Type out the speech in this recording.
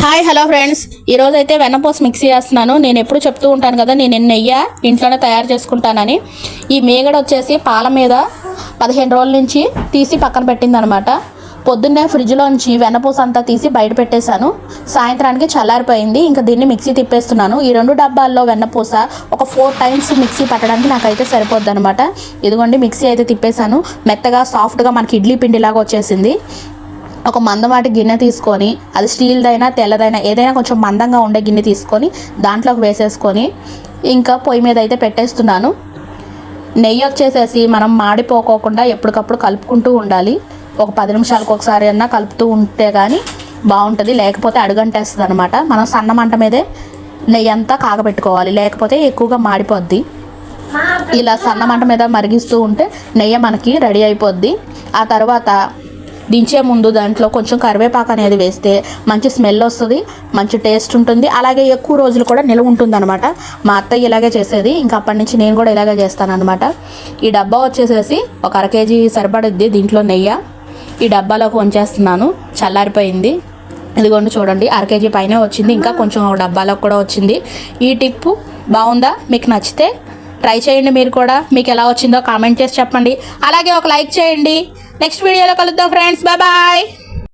Hi hello friends. ఈరోజు అయితే వెన్నపూస మిక్సీ చేస్తున్నాను. నేను ఎప్పుడు చెప్తూ ఉంటాను కదా నేను నెయ్య ఇంట్లోనే తయారు చేసుకుంటానని. ఈ మేగడ వచ్చేసి పాల మీద పదిహేను రోజుల నుంచి తీసి పక్కన పెట్టిందనమాట. పొద్దున్నే ఫ్రిడ్జ్లోంచి వెన్నపూస అంతా తీసి బయట పెట్టేశాను. సాయంత్రానికి చల్లారిపోయింది. ఇంకా దీన్ని మిక్సీ తిప్పేస్తున్నాను. ఈ రెండు డబ్బాల్లో వెన్నపూస ఒక ఫోర్ టైమ్స్ మిక్సీ పట్టడానికి నాకైతే సరిపోద్ది అనమాట ఇదిగోండి మిక్సీ అయితే తిప్పేశాను. మెత్తగా సాఫ్ట్గా మనకి ఇడ్లీ పిండిలాగా వచ్చేసింది. ఒక మందమాటి గిన్నె తీసుకొని అది స్టీల్దైనా తెల్లదైనా ఏదైనా కొంచెం మందంగా ఉండే గిన్నె తీసుకొని దాంట్లోకి వేసేసుకొని ఇంకా పొయ్యి మీద అయితే పెట్టేస్తున్నాను. నెయ్యి వచ్చేసేసి మనం మాడిపోకోకుండా ఎప్పటికప్పుడు కలుపుకుంటూ ఉండాలి. ఒక పది నిమిషాలకు ఒకసారి అన్నా కలుపుతూ ఉంటే కానీ బాగుంటుంది. లేకపోతే అడుగంటేస్తుంది అనమాట మనం సన్న మంట మీదే నెయ్యి అంతా కాగబెట్టుకోవాలి. లేకపోతే ఎక్కువగా మాడిపోద్ది. ఇలా సన్న మంట మీద మరిగిస్తూ ఉంటే నెయ్యి మనకి రెడీ అయిపోద్ది. ఆ తర్వాత దించే ముందు దాంట్లో కొంచెం కరివేపాకు అనేది వేస్తే మంచి స్మెల్ వస్తుంది మంచి టేస్ట్ ఉంటుంది. అలాగే ఎక్కువ రోజులు కూడా నిల్వ ఉంటుంది అనమాట మా అత్తయ్య ఇలాగే చేసేది. ఇంకా అప్పటి నుంచి నేను కూడా ఇలాగే చేస్తాను అనమాట ఈ డబ్బా వచ్చేసేసి ఒక అర కేజీ సరిపడుద్ది దీంట్లో నెయ్యి. ఈ డబ్బాలోకి వంచేస్తున్నాను చల్లారిపోయింది. ఇదిగోండి చూడండి అర కేజీ పైనే వచ్చింది. ఇంకా కొంచెం డబ్బాలోకి కూడా వచ్చింది. ఈ టిప్పు బాగుందా? మీకు నచ్చితే ట్రై చేయండి మీరు కూడా. మీకు ఎలా వచ్చిందో కామెంట్ చేసి చెప్పండి. అలాగే ఒక లైక్ చేయండి. నెక్స్ట్ వీడియోలో కలుద్దాం ఫ్రెండ్స్ బాయ్